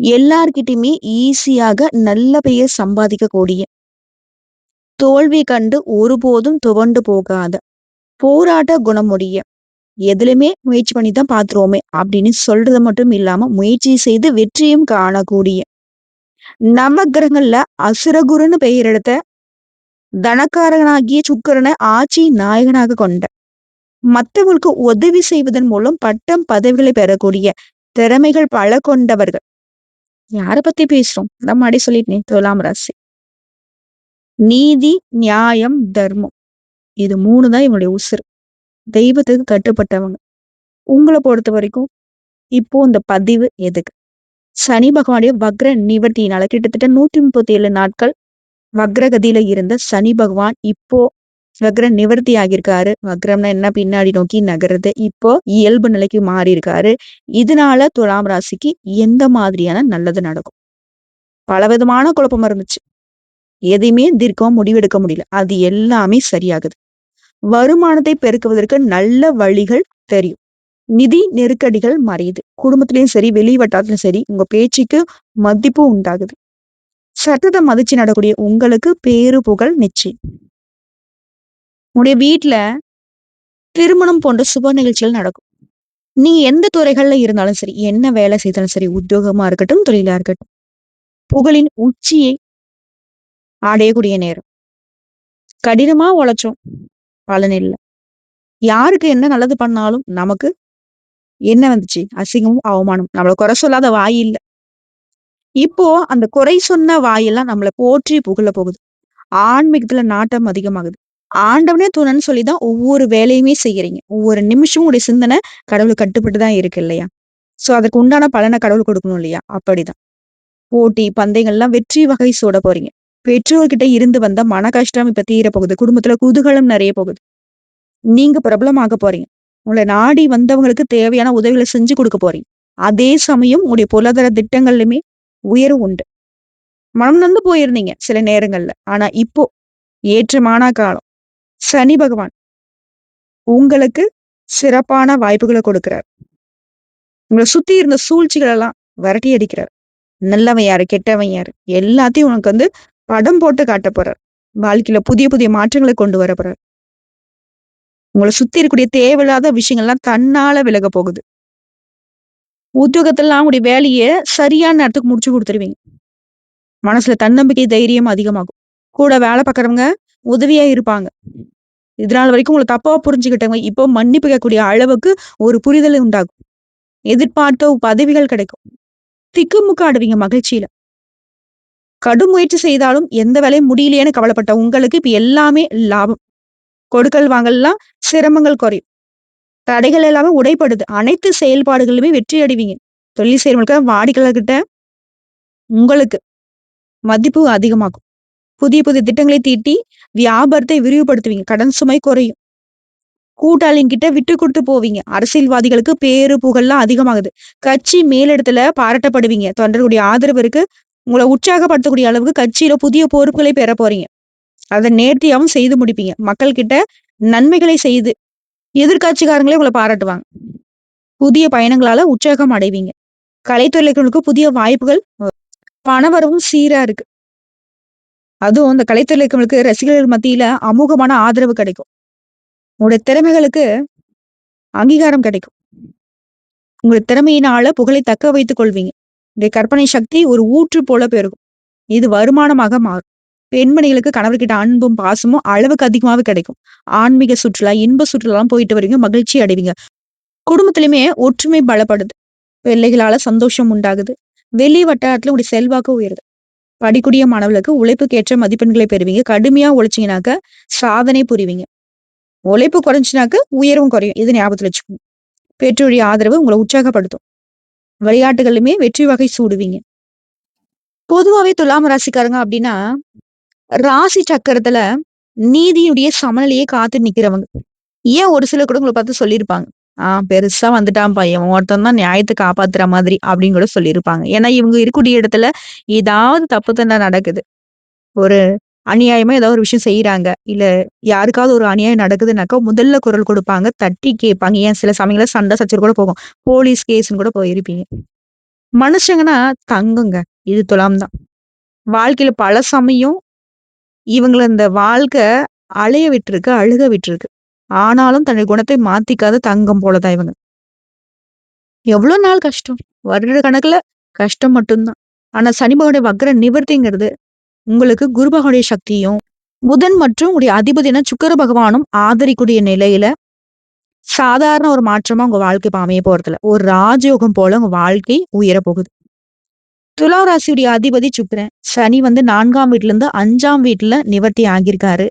எல்லார்கிட்டயுமே ஈஸியாக நல்ல பெயர் சம்பாதிக்கக்கூடிய. தோல்வி கண்டு ஒருபோதும் துவண்டு போகாத. போராட்ட குணமுடைய. எதுலையுமே முயற்சி பண்ணி தான் பார்த்துருவோமே அப்படின்னு சொல்றது மட்டும் இல்லாம முயற்சி செய்து வெற்றியும் காணக்கூடிய. நவகிரகங்கள்ல அசுரகுருன்னு பெயர் எடுத்த தனக்காரனாகிய சுக்கரனை ஆட்சி நாயகனாக கொண்ட. மற்றவர்களுக்கு உதவி செய்வதன் மூலம் பட்டம் பதவிகளை பெறக்கூடிய திறமைகள் பல கொண்டவர்கள். யார பத்தி பேசுறோம்? நம்ம அடி சொல்லிட்டேன் துலாம் ராசி. நீதி நியாயம் தர்மம். இது மூணு தான் இவனுடைய உசுறு. தெய்வத்துக்கு கட்டுப்பட்டவங்க. உங்களை பொறுத்த வரைக்கும் இப்போ இந்த பதிவு எதுக்கு? சனி பகவானுடைய வக்ர நிவர்த்தியினால கிட்டத்தட்ட நூத்தி முப்பத்தி ஏழு நாட்கள் வக்ரகதியில இருந்த சனி பகவான் இப்போ வக்ர நிவர்த்தி ஆகியிருக்காரு. வக்ரம்னா என்ன? பின்னாடி நோக்கி நகருது இப்போ இயல்பு நிலைக்கு மாறி இருக்காரு இதனால துலாம் ராசிக்கு எந்த மாதிரியான நல்லது நடக்கும்? பலவிதமான குழப்பம் இருந்துச்சு. எதையுமே தீர்க்கம் முடிவெடுக்க முடியல. அது எல்லாமே சரியாகுது. வருமானத்தை பெருக்குவதற்கு நல்ல வழிகள் தெரியும். நிதி நெருக்கடிகள் மறையுது. குடும்பத்திலயும் சரி வெளி வட்டாரத்திலும் சரி உங்க பேச்சுக்கு மதிப்பு உண்டாகுது. சட்டத்தை மதிச்சு நடக்கூடிய உங்களுக்கு பேரு புகழ் நிச்சயம். உங்களுடைய வீட்டுல திருமணம் போன்ற சுப நிகழ்ச்சிகள் நடக்கும். நீங்க எந்த துறைகள்ல இருந்தாலும் சரி என்ன வேலை செய்தாலும் சரி உத்தியோகமா இருக்கட்டும் தொழிலா இருக்கட்டும் புகழின் உச்சியை அடையக்கூடிய நேரம். கடினமா உழைச்சோம். பலன் இல்லை. யாருக்கு என்ன நல்லது பண்ணாலும் நமக்கு என்ன வந்துச்சு? அசிங்கமும் அவமானம். நம்மள குறை சொல்லாத வாய் இல்ல. இப்போ அந்த குறை சொன்ன வாயெல்லாம் நம்மளை போற்றி புகழ போகுது. ஆன்மீகத்துல நாட்டம் அதிகமாகுது. ஆண்டவனே துணைன்னு சொல்லிதான் ஒவ்வொரு வேலையுமே செய்யறீங்க. ஒவ்வொரு நிமிஷமும் உடைய சிந்தனை கடவுள் கட்டுப்பட்டு தான் இருக்கு இல்லையா? சோ அதுக்கு உண்டான பலனை கடவுள் கொடுக்கணும் இல்லையா? அப்படிதான். போட்டி பந்தயங்கள்லாம் வெற்றி வகை சூட போறீங்க. பெற்றோர்கிட்ட இருந்து வந்த மன கஷ்டம் இப்ப தீர போகுது. குடும்பத்துல குதூகலம் நிறைய போகுது. நீங்க பிரபலமாக போறீங்க. உங்களை நாடி வந்தவங்களுக்கு தேவையான உதவிகளை செஞ்சு கொடுக்க போறீங்க. அதே சமயம் உங்களுடைய பொருளாதார திட்டங்கள்லையுமே உயர்வு உண்டு. மனம் நந்து போயிருந்தீங்க சில நேரங்கள்ல. ஆனா இப்போ ஏற்றமான காலம். சனி பகவான் உங்களுக்கு சிறப்பான வாய்ப்புகளை கொடுக்கிறார். உங்களை சுத்தி இருந்த சூழ்ச்சிகள் எல்லாம் விரட்டி அடிக்கிறார். நல்லவன் யாரு கெட்டவன் யாரு எல்லாத்தையும் உனக்கு வந்து படம் போட்டு காட்ட போறார். வாழ்க்கையில புதிய புதிய மாற்றங்களை கொண்டு வர போறார். உங்களை சுத்தி இருக்கக்கூடிய தேவையில்லாத விஷயங்கள்லாம் தன்னால விலக போகுது. உத்தியோகத்தெல்லாம் உங்களுடைய வேலையை சரியான நேரத்துக்கு முடிச்சு கொடுத்துருவீங்க. மனசுல தன்னம்பிக்கை தைரியம் அதிகமாகும். கூட வேலை பார்க்குறவங்க உதவியா இருப்பாங்க. இதனால் வரைக்கும் உங்களை தப்பா புரிஞ்சுக்கிட்டவங்க இப்போ மன்னிப்பு கேட்கக்கூடிய அளவுக்கு ஒரு புரிதல் உண்டாகும் எதிர்பார்த்த பதவிகள் கிடைக்கும். திக்குமுக்க ஆடுவீங்க மகிழ்ச்சியில. கடும் முயற்சி செய்தாலும் எந்த வேலையும் முடியலையேன்னு கவலைப்பட்ட உங்களுக்கு இப்ப எல்லாமே லாபம். கொடுக்கல் வாங்கல்லாம் சிரமங்கள் குறையும். தடைகள் எல்லாமே உடைப்படுது. அனைத்து செயல்பாடுகளுமே வெற்றி அடைவீங்க. தொழில் செய்யறவங்களுக்கு வாடிக்கையாளர்கிட்ட உங்களுக்கு மதிப்பு அதிகமாகும். புதிய புதிய திட்டங்களை தீட்டி வியாபாரத்தை விரிவுபடுத்துவீங்க. கடன் சுமை குறையும். கூட்டாளிங்கிட்ட விட்டு கொடுத்து போவீங்க. அரசியல்வாதிகளுக்கு பேரு புகழ்லாம் அதிகமாகுது. கட்சி மேலிடத்துல பாராட்டப்படுவீங்க. தொண்டர்களுடைய ஆதரவு இருக்கு. உங்களை உற்சாகப்படுத்தக்கூடிய அளவுக்கு கட்சியில புதிய பொறுப்புகளை பெற போறீங்க. அதை நேர்த்தியாவும் செய்து முடிப்பீங்க. மக்கள் கிட்ட நன்மைகளை செய்து எதிர்கட்சிக்காரங்களே உங்களை பாராட்டுவாங்க. புதிய பயணங்களால உற்சாகம் அடைவீங்க. கலைத்துறைகளுக்கு புதிய வாய்ப்புகள் பணவரவும் சீரா இருக்கு. அதுவும் இந்த கலைத்துறைகளுக்கு ரசிகர்கள் மத்தியில அமோகமான ஆதரவு கிடைக்கும். உங்களுடைய திறமைகளுக்கு அங்கீகாரம் கிடைக்கும். உங்களுடைய திறமையினால புகழை தக்க வைத்துக் கொள்வீங்க. இந்த கற்பனை சக்தி ஒரு ஊற்று போல பெருகும். இது வருமானமாக மாறும். பெண்மணிகளுக்கு கணவர்கிட்ட அன்பும் பாசமும் அளவுக்கு அதிகமாவே கிடைக்கும். ஆன்மீக சுற்றுலா இன்ப சுற்றுலாம் போயிட்டு வரீங்க மகிழ்ச்சி அடைவீங்க. குடும்பத்திலுமே ஒற்றுமை பலப்படுது. பிள்ளைகளால சந்தோஷம் உண்டாகுது. வெளி வட்டாரத்துல உங்களுடைய செல்வாக்கு உயருது. படிக்கூடிய மாணவர்களுக்கு உழைப்புக்கேற்ற மதிப்பெண்களை பெறுவீங்க. கடுமையா உழைச்சிங்கனாக்க சாதனை புரிவீங்க. உழைப்பு குறைஞ்சினாக்க உயர்வும் குறையும். இது ஞாபகத்துல வச்சுக்கோங்க. பெற்றோருடைய ஆதரவு உங்களை உற்சாகப்படுத்தும். விளையாட்டுகளுமே வெற்றி வகை சூடுவீங்க. பொதுவாவே துலாம் ராசிக்காரங்க அப்படின்னா ராசி சக்கரத்துல நீதியுடைய சமநிலையை காத்து நிக்கிறவங்க. ஏன் ஒரு சில கூட உங்களை பார்த்து சொல்லியிருப்பாங்க. ஆஹ் பெருசா வந்துட்டான் பையன். ஒருத்தன் தான் நியாயத்தை காப்பாத்துற மாதிரி அப்படின்னு கூட சொல்லியிருப்பாங்க. ஏன்னா இவங்க இருக்கக்கூடிய இடத்துல ஏதாவது தப்பு தண்டை நடக்குது. ஒரு அநியாயமா ஏதாவது ஒரு விஷயம் செய்யறாங்க இல்ல யாருக்காவது ஒரு அநியாயம் நடக்குதுனாக்கா முதல்ல குரல் கொடுப்பாங்க தட்டி கேட்பாங்க. ஏன்? சில சமயங்கள சண்டை சச்சரவு கூட போகும். போலீஸ் கேஸ்ன்னு கூட போயிருப்பீங்க. மனுஷங்கன்னா தங்குங்க. இது துலாம் தான். வாழ்க்கையில பல சமயம் இவங்கள இந்த வாழ்க்கை அலைய விட்டுருக்கு அழுக விட்டுருக்கு. ஆனாலும் தன்னுடைய குணத்தை மாத்திக்காத தங்கம் போலதான் இவங்க. எவ்வளவு நாள் கஷ்டம். வருட கணக்குல கஷ்டம் மட்டும்தான். ஆனா சனி பகவானுடைய வக்ர நிவர்த்திங்கிறது உங்களுக்கு குரு பகவானுடைய சக்தியும் புதன் மற்றும் உடைய அதிபதினா சுக்கர பகவானும் ஆதரிக்கூடிய நிலையில சாதாரண ஒரு மாற்றமா உங்க வாழ்க்கை இப்போ அமைய போறதுல ஒரு ராஜயோகம் போல உங்க வாழ்க்கை உயர போகுது. துலா ராசியுடைய அதிபதி சுக்கரன் சனி வந்து நான்காம் வீட்டுல இருந்து அஞ்சாம் வீட்டுல நிவர்த்தி ஆகியிருக்காரு.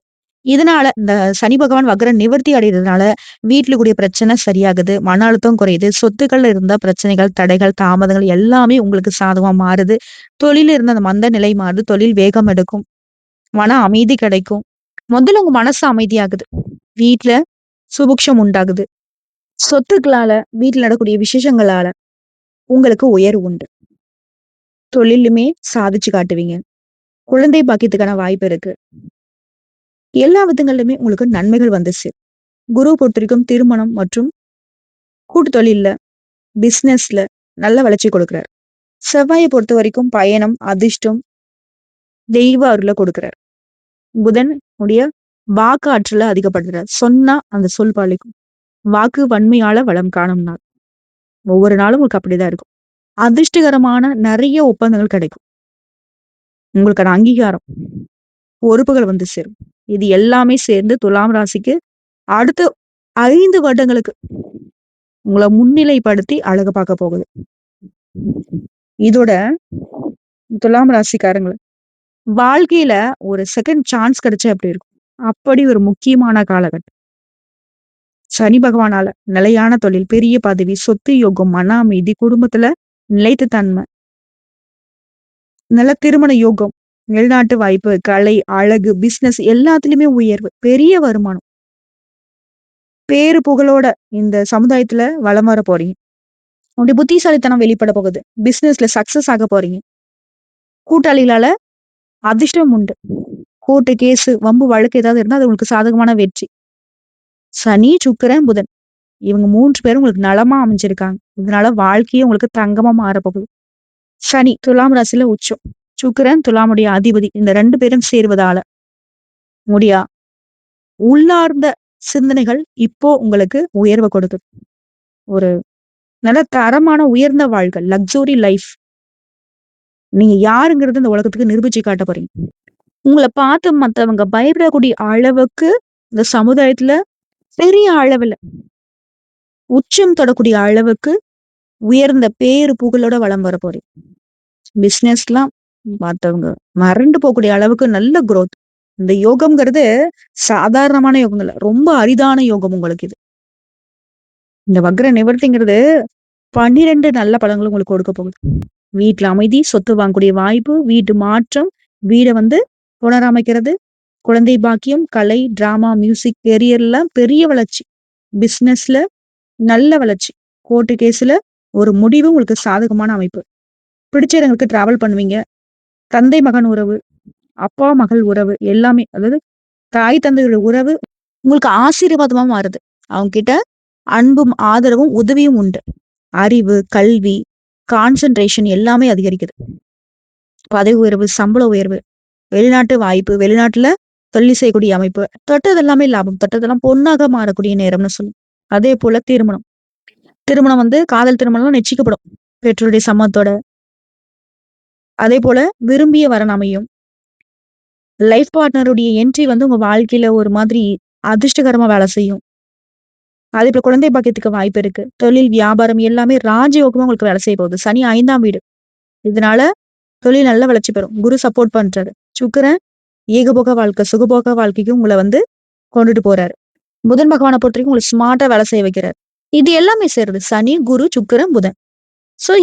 இதனால இந்த சனி பகவான் வக்ர நிவர்த்தி அடைகிறதுனால வீட்டுல கூடிய பிரச்சனை சரியாகுது மன அழுத்தம் குறையுது சொத்துக்கள்ல இருந்த பிரச்சனைகள் தடைகள் தாமதங்கள் எல்லாமே உங்களுக்கு சாதகமா மாறுது. தொழில இருந்த அந்த மந்த நிலை மாறுது தொழில் வேகம் எடுக்கும் மன அமைதி கிடைக்கும். முதல்ல உங்க மனசு அமைதியாகுது. வீட்டுல சுபுக்ஷம் உண்டாகுது. சொத்துக்களால வீட்டுல நடக்கூடிய விசேஷங்களால உங்களுக்கு உயர்வு உண்டு. தொழிலுமே சாதிச்சு காட்டுவீங்க. குழந்தை பாக்கியத்துக்கான வாய்ப்பு இருக்கு. எல்லா விதங்களிலுமே உங்களுக்கு நன்மைகள் வந்துச்சு. குரு பொறுத்திருக்கும் திருமணம் மற்றும் கூட்டு தொழில்ல பிசினஸ்ல நல்ல வளர்ச்சி கொடுக்கிறார். செவ்வாயை பொறுத்த வரைக்கும் பயணம் அதிர்ஷ்டம் தெய்வ அருளை கொடுக்கிறார். புதன் உடைய வாக்கு ஆற்றல அதிகப்படுத்துறார். சொன்னா அந்த சொல் பாலிக்கும். வாக்கு வன்மையால வளம் காணும் நாள். ஒவ்வொரு நாளும் உங்களுக்கு அப்படிதான் இருக்கும். அதிர்ஷ்டகரமான நிறைய ஒப்பந்தங்கள் கிடைக்கும். உங்களுக்கான அங்கீகாரம். பொறுப்புகள் வந்து சேரும். இது எல்லாமே சேர்ந்து துலாம் ராசிக்கு அடுத்த ஐந்து வருடங்களுக்கு உங்களை முன்னிலைப்படுத்தி அழகு பார்க்க போகுது. இதோட துலாம் ராசிக்காரங்களை வாழ்க்கையில ஒரு செகண்ட் சான்ஸ் கிடைச்சா எப்படி இருக்கும்? அப்படி ஒரு முக்கியமான காலகட்டம். சனி பகவானால நிலையான தொழில் பெரிய பதவி சொத்து யோகம் மன அமைதி குடும்பத்துல நிலைத்த தன்மை நல்ல திருமண யோகம் வெளிநாட்டு வாய்ப்பு கலை அழகு பிசினஸ் எல்லாத்துலயுமே உயர்வு பெரிய வருமானம். பேரு புகழோட இந்த சமுதாயத்துல வளம் வர போறீங்க. உங்களுடைய புத்திசாலித்தனம் வெளிப்பட போகுது. பிசினஸ்ல சக்சஸ் ஆக போறீங்க. கூட்டாளிகளால அதிர்ஷ்டம் உண்டு. கோர்ட்டு கேஸு வம்பு வழக்கு ஏதாவது இருந்தா அது உங்களுக்கு சாதகமான வெற்றி. சனி சுக்கரன் புதன். இவங்க மூன்று பேரும் உங்களுக்கு நலமா அமைஞ்சிருக்காங்க. இதனால வாழ்க்கையே உங்களுக்கு தங்கமா மாறப்போகுது சனி துலாம் ராசியில உச்சம். சுக்கிரன் துலாமுடைய அதிபதி இந்த ரெண்டு பேரும் சேர்வதால. முடியா? உள்ளார்ந்த சிந்தனைகள் இப்போ உங்களுக்கு உயர்வை கொடுக்குது ஒரு நல்ல தரமான உயர்ந்த வாழ்க்கை லக்ஸுரி லைஃப் நீங்க யாருங்கிறது இந்த உலகத்துக்கு நிரூபிச்சு காட்ட போறீங்க. உங்களை பார்த்து மத்தவங்க பயப்படக்கூடிய அளவுக்கு இந்த சமுதாயத்துல பெரிய அளவுல உச்சம் தொடக்கூடிய அளவுக்கு உயர்ந்த பேரு புகழோட வளம் வர போறீங்க. பிசினஸ்லாம் மத்தவங்க. மறந்து போகக்கூடிய அளவுக்கு நல்ல குரோத். இந்த யோகம்ங்கிறது சாதாரணமான யோகம் இல்ல ரொம்ப அரிதான யோகம் உங்களுக்கு இது. இந்த வக்ர நிவர்த்திங்கிறது பன்னிரெண்டு நல்ல பலன்கள் உங்களுக்கு கொடுக்க போகுது. வீட்டுல அமைதி சொத்து வாங்கக்கூடிய வாய்ப்பு வீட்டு மாற்றம் வீடை வந்து புனரமைக்கிறது குழந்தை பாக்கியம் கலை டிராமா மியூசிக் கெரியர்ல பெரிய வளர்ச்சி. பிசினஸ்ல நல்ல வளர்ச்சி. கோர்ட்டு கேஸ்ல ஒரு முடிவு உங்களுக்கு சாதகமான அமைப்பு. பிடிச்ச இடங்களுக்கு டிராவல் பண்ணுவீங்க. தந்தை மகன் உறவு அப்பா மகள் உறவு எல்லாமே அதாவது தாய் தந்தையோட உறவு உங்களுக்கு ஆசீர்வாதமா மாறுது. அவங்க கிட்ட அன்பும் ஆதரவும் உதவியும் உண்டு. அறிவு கல்வி கான்சென்ட்ரேஷன் எல்லாமே அதிகரிக்குது. பதவி உயர்வு சம்பள உயர்வு வெளிநாட்டு வாய்ப்பு வெளிநாட்டுல தொழில் செய்யக்கூடிய அமைப்பு தொட்டது எல்லாமே லாபம் தொட்டதெல்லாம் பொண்ணாக மாறக்கூடிய நேரம்னு சொல்லும் அதே போல திருமணம். திருமணம் வந்து காதல் திருமணம்லாம் நிச்சயிக்கப்படும். பெற்றோருடைய சம்மத்தோட அதே போல விரும்பிய வரன் அமையும். லைஃப் பார்ட்னருடைய என்ட்ரி வந்து உங்க வாழ்க்கையில ஒரு மாதிரி அதிர்ஷ்டகரமா வேலை செய்யும். அதே போல குழந்தை பாக்கியத்துக்கு வாய்ப்பு இருக்கு. தொழில் வியாபாரம் எல்லாமே ராஜயோகமா உங்களுக்கு வேலை செய்ய போகுது. சனி ஐந்தாம் வீடு. இதனால தொழில் நல்ல வளர்ச்சி பெறும். குரு சப்போர்ட் பண்றாரு. சுக்கரன் ஏகபோக வாழ்க்கை சுகபோக வாழ்க்கைக்கு உங்களை வந்து கொண்டுட்டு போறாரு. புதன் பகவானை பொறுத்த வரைக்கும் உங்களுக்கு ஸ்மார்ட்டா வேலை செய்ய வைக்கிறாரு. இது எல்லாமே சேருது. சனி குரு சுக்கரன் புதன். சோ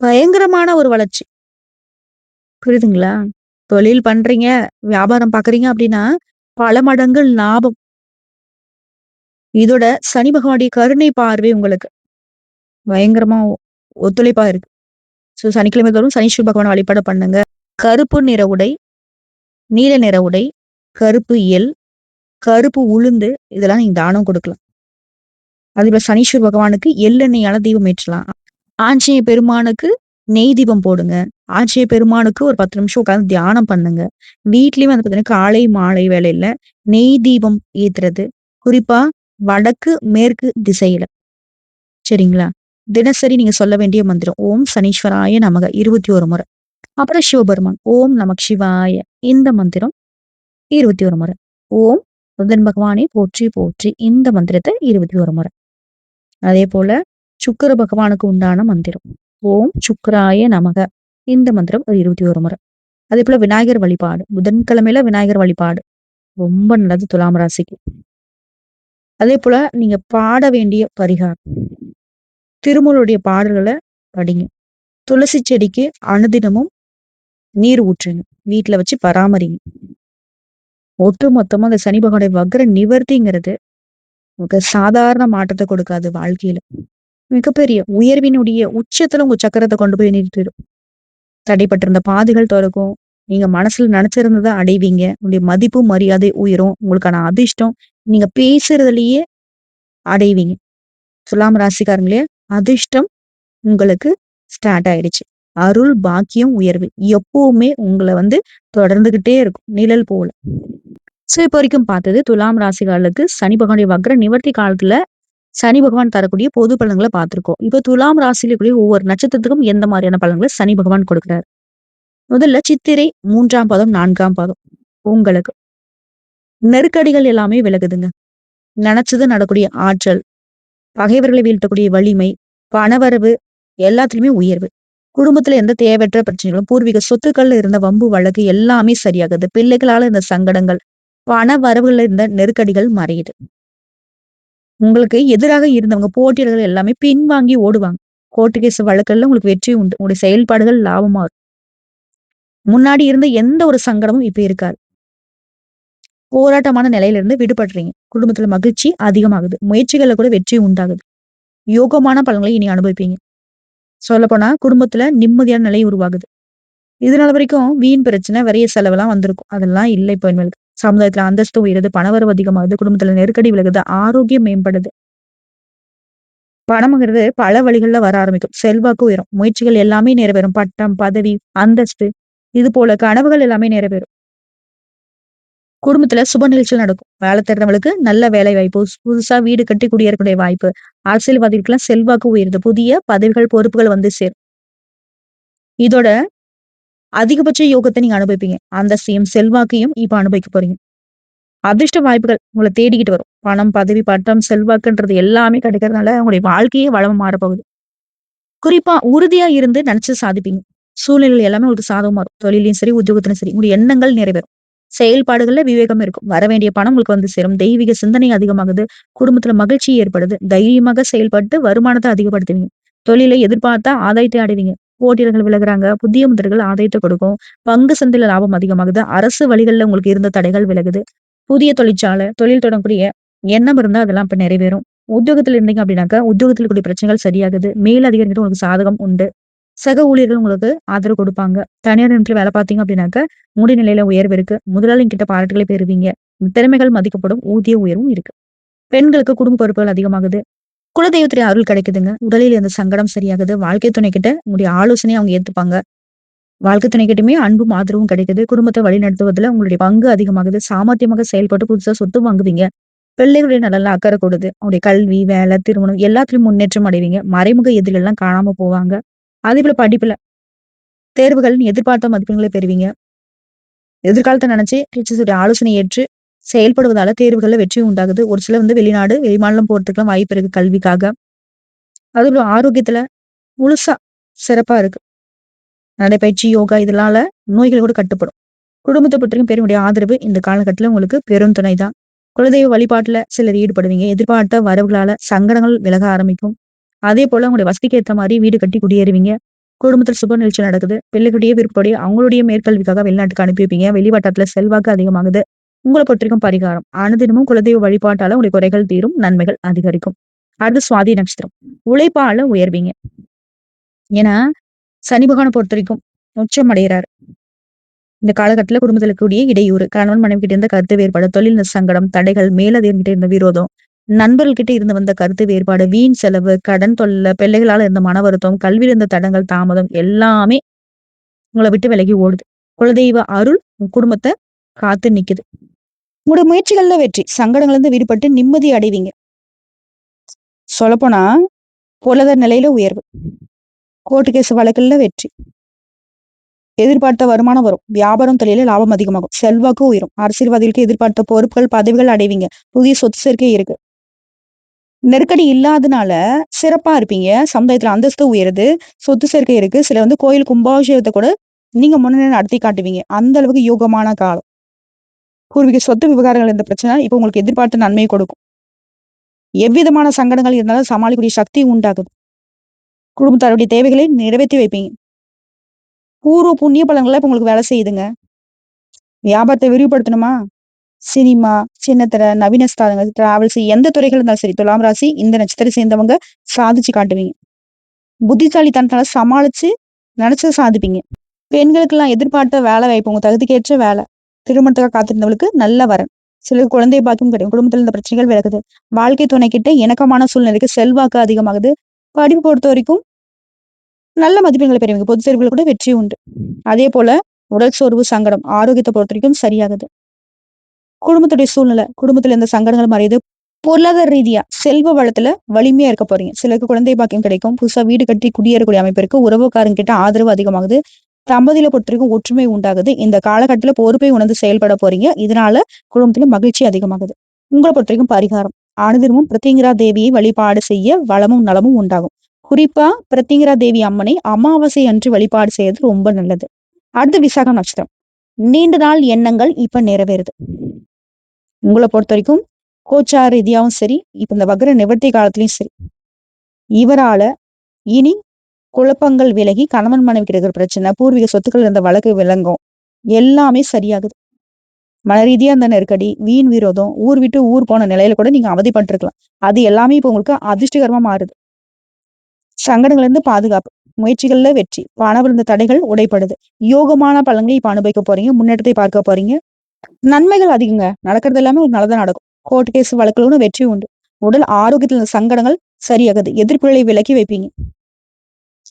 பயங்கரமான ஒரு வளர்ச்சி. புரியுதுங்களா? தொழில் பண்றீங்க வியாபாரம் பாக்குறீங்க அப்படின்னா பல மடங்கு லாபம். இதோட சனி பகவானுடைய கருணை பார்வை உங்களுக்கு பயங்கரமா ஒ- ஒத்துழைப்பா இருக்கு. ஸோ சனிக்கிழமை தோறும் சனீஸ்வர பகவான் வழிபாடு பண்ணுங்க. கருப்பு நிற உடை நீல நிற உடை கருப்பு எள் கருப்பு உளுந்து இதெல்லாம் நீங்க தானம் கொடுக்கலாம். அதே போல சனீஸ்வர பகவானுக்கு எள்ளெண்ணெயால தீபம் ஏற்றலாம். ஆஞ்சநேய பெருமானுக்கு நெய் தீபம் போடுங்க. ஆட்சிய பெருமானுக்கு ஒரு பத்து நிமிஷம் உட்காந்து தியானம் பண்ணுங்க. வீட்லயும் வந்து பாத்தீங்கன்னா காலை மாலை வேலையில நெய் தீபம் ஏத்துறது. குறிப்பா வடக்கு மேற்கு திசையில. சரிங்களா? தினசரி நீங்க சொல்ல வேண்டிய மந்திரம். ஓம் சனீஸ்வராய நமக. இருபத்தி ஒரு முறை. அப்புறம் சிவபெருமான். ஓம் நமக் சிவாய. இந்த மந்திரம் இருபத்தி ஒரு முறை. ஓம் புதன் பகவானை போற்றி போற்றி. இந்த மந்திரத்தை இருபத்தி ஒரு முறை. அதே போல சுக்கர பகவானுக்கு உண்டான மந்திரம். ஓம் சுக்ராய நமக. இந்த மந்திரம் ஒரு இருபத்தி ஒரு முறை. அதே போல விநாயகர் வழிபாடு புதன்கிழமையில விநாயகர் வழிபாடு. ரொம்ப நல்லது துலாம் ராசிக்கு. அதே போல நீங்க பாட வேண்டிய பரிகாரம். திருமூலுடைய பாடல்களை படிங்க. துளசி செடிக்கு அனுதினமும் நீர் ஊற்றுங்க. வீட்டுல வச்சு பராமரிங்க. ஒட்டு மொத்தமா அந்த சனி பகவானுடைய வக்ர நிவர்த்திங்கிறது உங்களுக்கு சாதாரண மாற்றத்தை கொடுக்காது வாழ்க்கையில. மிகப்பெரிய உயர்வினுடைய உச்சத்துல உங்க சக்கரத்தை கொண்டு போய் நிறுத்திடும் தடைப்பட்டிருந்த பாதைகள் திறக்கும். நீங்க மனசுல நினைச்சிருந்ததை அடைவீங்க. உங்களுடைய மதிப்பு மரியாதை உயரும். உங்களுக்கான அதிர்ஷ்டம் நீங்க பேசுறதுலயே அடைவீங்க. சுலாம் ராசிக்காரங்களே அதிர்ஷ்டம் உங்களுக்கு ஸ்டார்ட் ஆயிடுச்சு. அருள் பாக்கியம் உயர்வு எப்பவுமே உங்களை வந்து தொடர்ந்துகிட்டே இருக்கும். நிழல் போல. சோ இப்போ வரைக்கும் பார்த்தது துலாம் ராசிகாரர்களுக்கு சனி பகவானுடைய வக்ர நிவர்த்தி காலத்துல சனி பகவான் தரக்கூடிய பொது பலன்களை பார்த்திருக்கோம். இப்போ துலாம் ராசியில கூடிய ஒவ்வொரு நட்சத்திரத்துக்கும் எந்த மாதிரியான பலன்களை சனி பகவான் கொடுக்கிறார்? முதல்ல சித்திரை மூன்றாம் பாதம் நான்காம் பாதம். உங்களுக்கு நெருக்கடிகள் எல்லாமே விலகுதுங்க. நினைச்சது நடக்கூடிய ஆற்றல் பகைவர்களை வீழ்த்தக்கூடிய வலிமை பணவரவு எல்லாத்துலயுமே உயர்வு. குடும்பத்துல எந்த தேவையற்ற பிரச்சனைகளும் பூர்வீக சொத்துக்கள்ல இருந்த வம்பு வழக்கு எல்லாமே சரியாகுது. பிள்ளைகளால இருந்த சங்கடங்கள் பண வரவுல இருந்த நெருக்கடிகள் மறையுது. உங்களுக்கு எதிராக இருந்தவங்க போட்டியாளர்கள் எல்லாமே பின்வாங்கி ஓடுவாங்க. கோர்ட்டு கேஸ் உங்களுக்கு வெற்றி உண்டு. உங்களுடைய செயல்பாடுகள் லாபமா இருக்கும். முன்னாடி இருந்த எந்த ஒரு சங்கடமும் இப்ப இருக்காது. போராட்டமான நிலையில இருந்து விடுபடுறீங்க. குடும்பத்துல மகிழ்ச்சி அதிகமாகுது. முயற்சிகள்ல கூட வெற்றி உண்டாகுது. யோகமான பலன்களை இனி அனுபவிப்பீங்க. சொல்லப்போனா குடும்பத்துல நிம்மதியான நிலை உருவாகுது. இதனால வரைக்கும் வீண் பிரச்சனை வரைய செலவெல்லாம் வந்திருக்கும். அதெல்லாம் இல்லை இப்போ இனிமேல் சமுதாயத்துல அந்தஸ்து உயருது பணவரவு அதிகமாகுது குடும்பத்துல நெருக்கடி விலகுது ஆரோக்கியம் மேம்படுது. பணம்ங்கிறது பல வழிகள்ல வர ஆரம்பிக்கும். செல்வாக்கு உயரும். முயற்சிகள் எல்லாமே நிறைவேறும். பட்டம் பதவி அந்தஸ்து இது போல கனவுகள் எல்லாமே நிறைவேறும். குடும்பத்துல சுப நிகழ்ச்சிகள் நடக்கும். வேலை தேடுறவங்களுக்கு நல்ல வேலை வாய்ப்பு புதுசா வீடு கட்டி குடியேறக்கூடிய வாய்ப்பு அரசியல்வாதிகளுக்கெல்லாம் செல்வாக்கு உயருது. புதிய பதவிகள் பொறுப்புகள் வந்து சேரும். இதோட அதிகபட்ச யோகத்தை நீங்க அனுபவிப்பீங்க. அந்தஸ்தையும் செல்வாக்கையும் இப்ப அனுபவிக்க போறீங்க. அதிர்ஷ்ட வாய்ப்புகள் உங்களை தேடிக்கிட்டு வரும். பணம் பதவி பட்டம் செல்வாக்குன்றது எல்லாமே கிடைக்கிறதுனால உங்களுடைய வாழ்க்கையே வளம் மாறப்போகுது. குறிப்பா உறுதியா இருந்து நினைச்சு சாதிப்பீங்க. சூழ்நிலைகள் எல்லாமே உங்களுக்கு சாதகமா இருக்கும். தொழிலையும் சரி உத்தியோகத்திலும் சரி உங்களுடைய எண்ணங்கள் நிறைவேறும். செயல்பாடுகள்ல விவேகம் இருக்கும். வர வேண்டிய பணம் உங்களுக்கு வந்து சேரும். தெய்வீக சிந்தனை அதிகமாகுது. குடும்பத்துல மகிழ்ச்சி ஏற்படுது. தைரியமாக செயல்பட்டு வருமானத்தை அதிகப்படுத்துவீங்க. தொழிலை எதிர்பார்த்தா ஆதாயத்தை அடைவீங்க. ஓட்டியர்கள் விலகுறாங்க. புதிய முதல்கள் ஆதாயத்தை கொடுக்கும். பங்கு சந்தையில லாபம் அதிகமாகுது. அரசு வழிகள்ல உங்களுக்கு இருந்த தடைகள் விலகுது. புதிய தொழிற்சாலை தொழில் தொடங்கக்கூடிய எண்ணம் இருந்தா அதெல்லாம் இப்ப நிறைவேறும். உத்தியோகத்துல இருந்தீங்க அப்படின்னாக்கா உத்தியோகத்தில் கூடிய பிரச்சனைகள் சரியாகுது. மேல் அதிகாரிகிட்ட உங்களுக்கு சாதகம் உண்டு. சக ஊழியர்கள் உங்களுக்கு ஆதரவு கொடுப்பாங்க. தனியார் நிலத்துல வேலை பார்த்தீங்க அப்படின்னாக்க மூடி நிலையில உயர்வு இருக்கு. முதலாளிங்க கிட்ட பாராட்டுகளை பெறுவீங்க. திறமைகள் மதிக்கப்படும் ஊதிய உயர்வும் இருக்கு. பெண்களுக்கு குடும்ப பொறுப்புகள் அதிகமாகுது. குலதெய்வத்துடைய அருள் கிடைக்குதுங்க. உடலில் இருந்த சங்கடம் சரியாகுது. வாழ்க்கை துணை கிட்ட உங்களுடைய ஆலோசனையை அவங்க ஏத்துப்பாங்க. வாழ்க்கை துணை கிட்டயுமே அன்பும் ஆதரவும் கிடைக்குது. குடும்பத்தை வழிநடத்துவதுல உங்களுடைய பங்கு அதிகமாகுது. சாமர்த்தியமாக செயல்பட்டு புதுசா சொத்து வாங்குவீங்க. பிள்ளைகளுடைய நல்லா அக்கறை கொடுது. அவங்களுடைய கல்வி வேலை திருமணம் எல்லாத்துலயும் முன்னேற்றம் அடைவீங்க. மறைமுக எதிரெல்லாம் காணாம போவாங்க. அதே போல படிப்புல தேர்வுகள் எதிர்பார்த்த மதிப்பெண்களை பெறுவீங்க. எதிர்காலத்தை நினைச்சு டீச்சர்ஸுடைய ஆலோசனை ஏற்று செயல்படுவதால தேர்வுகள்ல வெற்றி உண்டாகுது. ஒரு சில வந்து வெளிநாடு வெளிமாநிலம் போறதுக்குலாம் வாய்ப்பு இருக்கு கல்விக்காக. அதுல ஆரோக்கியத்துல முழுசா சிறப்பா இருக்கு. நடைப்பயிற்சி யோகா இதனால நோய்கள் கூட கட்டுப்படும். குடும்பத்தை பற்றியும் பெருமுடைய ஆதரவு இந்த காலகட்டத்துல உங்களுக்கு பெரும் துணை தான். குலதெய்வ வழிபாட்டுல சிலர் ஈடுபடுவீங்க. எதிர்பார்த்த வரவுகளால சங்கடங்கள் விலக ஆரம்பிக்கும். அதே போல உங்களுடைய வசதிக்கு ஏற்ற மாதிரி வீடு கட்டி குடியேறுவீங்க. குடும்பத்தில் சுப நிகழ்ச்சி நடக்குது. பிள்ளைகளுடைய விருப்பப்படி அவங்களுடைய மேற்கல்விக்காக வெளிநாட்டுக்கு அனுப்பி வைப்பீங்க. வெளிவட்டத்துல செல்வாக்கு அதிகமாகுது. உங்களை பொறுத்திருக்கும் பரிகாரம். அனுதினமும் குலதெய்வ வழிபாட்டால உங்களுடைய குறைகள் தீரும் நன்மைகள் அதிகரிக்கும். அடுத்து சுவாதி நட்சத்திரம். உழைப்பால உயர்வீங்க. ஏன்னா சனி பகவானை பொறுத்த வரைக்கும் உச்சம் அடைகிறாரு இந்த காலகட்டத்துல குடும்பத்துல கூடிய இடையூறு கணவன் மனைவி கிட்ட இருந்த கருத்து வேறுபாடு தொழில் சங்கடம் தடைகள் மேலதிகிட்ட கிட்ட இருந்த விரோதம் நண்பர்கள்கிட்ட இருந்து வந்த கருத்து வேறுபாடு வீண் செலவு கடன் தொல்லை பிள்ளைகளால இருந்த மன வருத்தம் கல்வியில் இருந்த தடங்கள் தாமதம் எல்லாமே உங்களை விட்டு விலகி ஓடுது. குலதெய்வ அருள் குடும்பத்தை காத்து நிக்குது. உங்களுடைய முயற்சிகள்ல வெற்றி. சங்கடங்கள்லேருந்து விடுபட்டு நிம்மதி அடைவீங்க. சொல்லப்போனா பொருளாதார நிலையில உயர்வு. கோர்ட்டு கேஸ் வழக்குல வெற்றி. எதிர்பார்த்த வருமானம் வரும். வியாபாரம் தொழிலில் லாபம் அதிகமாகும். செல்வாக்கு உயரும். அரசியல்வாதிகளுக்கு எதிர்பார்த்த பொறுப்புகள் பதவிகள் அடைவீங்க. புதிய சொத்து சேர்க்கை இருக்கு. நெருக்கடி இல்லாதனால சிறப்பா இருப்பீங்க. சமுதாயத்துல அந்தஸ்து உயருது. சொத்து சேர்க்கை இருக்கு. சில வந்து கோயில் கும்பாபிஷேகத்தை கூட நீங்க முன்னே நடத்தி காட்டுவீங்க. அந்த அளவுக்கு யோகமான காலம். பூர்வீக சொத்து விவகாரங்கள் இருந்த பிரச்சனை இப்போ உங்களுக்கு எதிர்பார்த்த நன்மையை கொடுக்கும். எவ்விதமான சங்கடங்கள் இருந்தாலும் சமாளிக்கக்கூடிய சக்தி உண்டாகுது. குடும்பத்தாருடைய தேவைகளை நிறைவேற்றி வைப்பீங்க. பூர்வ புண்ணிய பலன்களை இப்போ உங்களுக்கு வேலை செய்யுதுங்க. வியாபாரத்தை விரிவுபடுத்தணுமா? சினிமா சின்னத்திர நவீன ஸ்தானங்கள் டிராவல்ஸ் எந்த துறைகள் இருந்தாலும் சரி துலாம் ராசி இந்த நட்சத்திரம் சேர்ந்தவங்க சாதிச்சு காட்டுவீங்க. புத்திசாலித்தனத்தால சமாளிச்சு நினைச்சதை சாதிப்பீங்க. பெண்களுக்கெல்லாம் எதிர்பார்த்த வேலை வாய்ப்பு உங்க தகுதிக்கேற்ற வேலை. திருமணத்துக்காக காத்திருந்தவங்களுக்கு நல்ல வரன். சிலருக்கு குழந்தை பாக்கியம் கிடைக்கும். குடும்பத்தில் இந்த பிரச்சனைகள் விலகுது. வாழ்க்கை துணை கிட்ட இணக்கமான சூழ்நிலைக்கு செல்வாக்கு அதிகமாகுது. படிப்பு பொறுத்த வரைக்கும் நல்ல மதிப்பெண்களை பெறுவீங்க. பொது தேர்வுகள் கூட வெற்றி உண்டு. அதே போல உடல் சோர்வு சங்கடம் ஆரோக்கியத்தை பொறுத்த வரைக்கும் சரியாகுது. குடும்பத்துடைய சூழ்நிலை குடும்பத்துல இந்த சங்கடங்கள் மறையுது. பொருளாதார ரீதியா செல்வ வளத்துல வலிமையா இருக்க போறீங்க. சிலருக்கு குழந்தை பாக்கியம் கிடைக்கும். புதுசா வீடு கட்டி குடியேறக்கூடிய அமைப்பு இருக்கு உறவுக்காரங்க கிட்ட ஆதரவு அதிகமாகுது. தம்பதியில பொறுத்த வரைக்கும் ஒற்றுமை உண்டாகுது. இந்த காலகட்டத்துல பொறுப்பை உணர்ந்து செயல்பட போறீங்க. இதனால குடும்பத்துல மகிழ்ச்சி அதிகமாகுது. உங்களை பொறுத்த வரைக்கும் பரிகாரம். அனுதினமும் பிரத்திங்கிரா தேவியை வழிபாடு செய்ய வளமும் நலமும் உண்டாகும். குறிப்பா பிரத்திங்கிரா தேவி அம்மனை அமாவாசை அன்று வழிபாடு செய்யறது ரொம்ப நல்லது. அடுத்து விசாகம் நட்சத்திரம். நீண்ட நாள் எண்ணங்கள் இப்ப நிறைவேறுது. உங்களை பொறுத்த வரைக்கும் கோச்சார ரீதியாவும் சரி இப்ப இந்த வக்ர நிவர்த்தி காலத்திலயும் சரி. இவரால இனி குழப்பங்கள் விலகி கணவன் மனைவிக்கு இருக்கிற பிரச்சனை பூர்வீக சொத்துக்கள் இருந்த வழக்கு விளங்கும் எல்லாமே சரியாகுது. மன ரீதியா இந்த நெருக்கடி வீண் விரோதம் ஊர் விட்டு ஊர் போன நிலையில கூட நீங்க அவதிப்பட்டிருக்கலாம். அது எல்லாமே இப்ப உங்களுக்கு அதிர்ஷ்டகரமா மாறுது. சங்கடங்கள்ல இருந்து பாதுகாப்பு முயற்சிகள்ல வெற்றி பணவிருந்த தடைகள் உடைப்படுது. யோகமான பலன்களை இப்ப அனுபவிக்க போறீங்க முன்னேற்றத்தை பார்க்க போறீங்க. நன்மைகள் அதிகங்க. நடக்கிறது எல்லாமே ஒரு நல்லதா நடக்கும். கோர்ட் கேஸ் வழக்குகளும் வெற்றி உண்டு. உடல் ஆரோக்கியத்தில் சங்கடங்கள் சரியாகுது. எதிர்ப்புகளை விலக்கி வைப்பீங்க.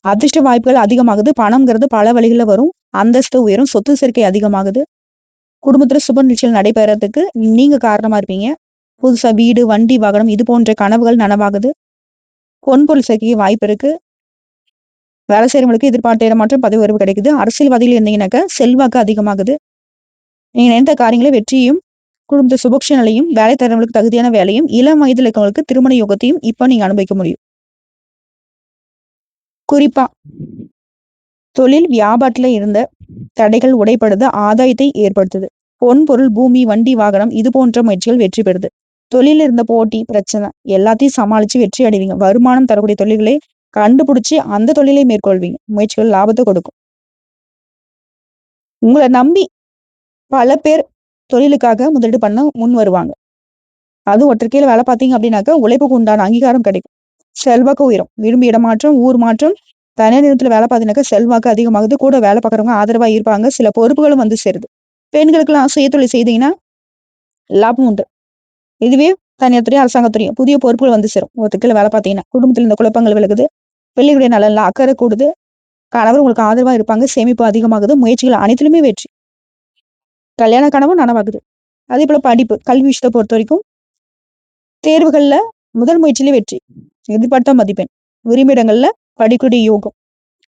அதிர்ஷ்ட வாய்ப்புகள் அதிகமாகுது. பணம்ங்கிறது பல வழிகளில் வரும். அந்தஸ்து உயரும் சொத்து சேர்க்கை அதிகமாகுது. குடும்பத்துல சுப நிகழ்ச்சிகள் நடைபெறதுக்கு நீங்க காரணமா இருப்பீங்க. புதுசா வீடு வண்டி வாகனம் இது போன்ற கனவுகள் நனவாகுது. பொன்பொருள் சேர்க்கைக்கு வாய்ப்பு இருக்கு. வேலை செய்யறவங்களுக்கு எதிர்பார்த்த இடமாற்றம் பதவி உயர்வு கிடைக்குது. அரசியல்வாதிகள் இருந்தீங்கன்னாக்க செல்வாக்கு அதிகமாகுது. நீங்க நினைத்த காரியங்களை வெற்றியும் குடும்ப சுபக்ஷ நிலையும் வேலை தரவங்களுக்கு தகுதியான வேலையும் இளம் வயதில் இருக்கவங்களுக்கு திருமண யோகத்தையும் இப்போ நீங்க அனுபவிக்க முடியும். குறிப்பா தொழில் வியாபாரத்துல இருந்த தடைகள் உடைப்படுது ஆதாயத்தை ஏற்படுத்துது. பொன் பொருள் பூமி வண்டி வாகனம் இது போன்ற முயற்சிகள் வெற்றி பெறுது. தொழில இருந்த போட்டி பிரச்சனை எல்லாத்தையும் சமாளிச்சு வெற்றி அடைவீங்க. வருமானம் தரக்கூடிய தொழில்களை கண்டுபிடிச்சு அந்த தொழிலை மேற்கொள்வீங்க. முயற்சிகள் லாபத்தை கொடுக்கும். உங்களை நம்பி பல பேர் தொழிலுக்காக முதலீடு பண்ண முன் வருவாங்க. அது ஒற்றைக்கையில் வேலை பார்த்தீங்க அப்படின்னாக்க உழைப்புக்கு உண்டான அங்கீகாரம் கிடைக்கும். செல்வாக்கு உயரும். விரும்பி இடமாற்றம் ஊர் மாற்றம் தனியார் நிறுவனத்துல வேலை பார்த்தீங்கன்னாக்கா செல்வாக்கு அதிகமாகுது. கூட வேலை பார்க்குறவங்க ஆதரவா இருப்பாங்க. சில பொறுப்புகளும் வந்து சேருது. பெண்களுக்கெல்லாம் சுயத்தொழில் செய்தீங்கன்னா லாபம் உண்டு. இதுவே தனியார் அரசாங்கத்துறையும் புதிய பொறுப்புகள் வந்து சேரும். ஒருத்தக்கில் வேலை பார்த்தீங்கன்னா குடும்பத்தில் இந்த குழப்பங்கள் விலகுது. பிள்ளைகளுடைய நலன்ல அக்கறை கூடுது. கணவர் உங்களுக்கு ஆதரவா இருப்பாங்க. சேமிப்பு அதிகமாகுது. முயற்சிகள் அனைத்திலுமே வெற்றி. கல்யாண கனவும் நனவாகுது. அதே போல படிப்பு கல்வி விஷயத்தை பொறுத்த வரைக்கும் தேர்வுகள்ல முதல் முயற்சியிலே வெற்றி. எதிர்பார்த்த மதிப்பெண். உரிமையிடங்கள்ல படிக்கூடிய யோகம்.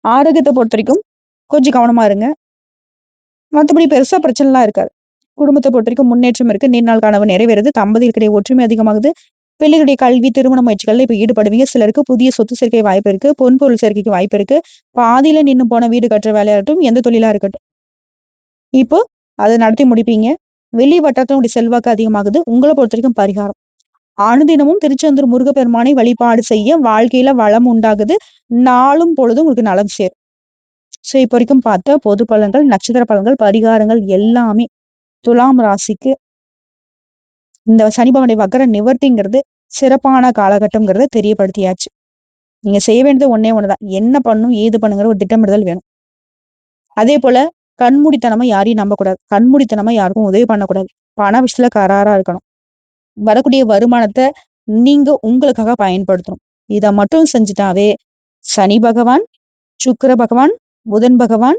ஆரோக்கியத்தை பொறுத்த வரைக்கும் கொஞ்சம் கவனமா இருங்க. மற்றபடி பெருசா பிரச்சனைலாம் இருக்காது. குடும்பத்தை பொறுத்த வரைக்கும் முன்னேற்றம் இருக்கு. நீர்நாள் நாள் கனவு நிறைவேறது. தம்பதிகளுக்கிடையே ஒற்றுமை அதிகமாகுது. பிள்ளைகளுடைய கல்வி திருமண முயற்சிகள்ல இப்ப ஈடுபடுவீங்க. சிலருக்கு புதிய சொத்து சேர்க்கை வாய்ப்பு இருக்கு. பொன்பொருள் சேர்க்கைக்கு வாய்ப்பு இருக்கு. பாதியில நின்று போன வீடு கட்டுற வேலையாகட்டும் எந்த தொழிலா இருக்கட்டும். இப்போ அதை நடத்தி முடிப்பீங்க. வெளி வட்டாரத்தினுடைய செல்வாக்கு அதிகமாகுது. உங்களை பொறுத்த வரைக்கும் பரிகாரம். அனுதினமும் திருச்செந்தூர் முருகப்பெருமானை வழிபாடு செய்ய வாழ்க்கையில வளம் உண்டாகுது. நாளும் பொழுதும் உங்களுக்கு நலம் சேரும். ஸோ இப்போ வரைக்கும் பார்த்த பொது பலன்கள் நட்சத்திர பலன்கள் பரிகாரங்கள் எல்லாமே துலாம் ராசிக்கு இந்த சனிபவனை பகவானுடைய வக்கர நிவர்த்திங்கிறது சிறப்பான காலகட்டம்ங்கிறத தெரியப்படுத்தியாச்சு. நீங்க செய்ய வேண்டியது ஒன்னே ஒண்ணுதான். என்ன பண்ணும் ஏது பண்ணுங்கிற ஒரு திட்டமிடுதல் வேணும். அதே போல கண்மூடித்தனமா யாரையும் நம்பக்கூடாது. கண்மூடித்தனமா யாருக்கும் உதவி பண்ணக்கூடாது. பண விஷயத்துல கராரா இருக்கணும். வரக்கூடிய வருமானத்தை நீங்க உங்களுக்காக பயன்படுத்தணும். இதை மட்டும் செஞ்சுட்டாவே சனி பகவான் சுக்கிர பகவான் புதன் பகவான்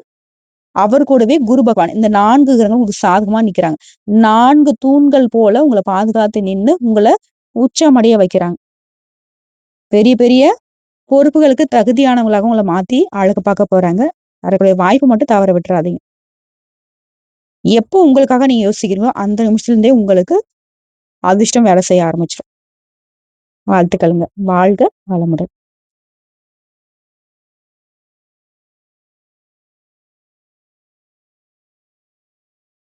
அவர் கூடவே குரு பகவான் இந்த நான்கு கிரகம் உங்களுக்கு சாதகமா நிக்கிறாங்க. நான்கு தூண்கள் போல உங்களை பாதுகாத்து நின்று உங்களை உச்சமடைய வைக்கிறாங்க. பெரிய பெரிய பொறுப்புகளுக்கு தகுதியானவங்களாக உங்களை மாத்தி அழகு பார்க்க போறாங்க. வரக்கூடிய வாய்ப்பு மட்டும் தவற விட்டுறாதீங்க. எப்போ உங்களுக்காக நீங்க யோசிக்கிறீங்களோ அந்த நிமிஷத்துல இருந்தே உங்களுக்கு அதிர்ஷ்டம் வேலை செய்ய ஆரம்பிச்சிடும் வாழ்த்துக்களுங்க. வாழ்க வளமுடன்.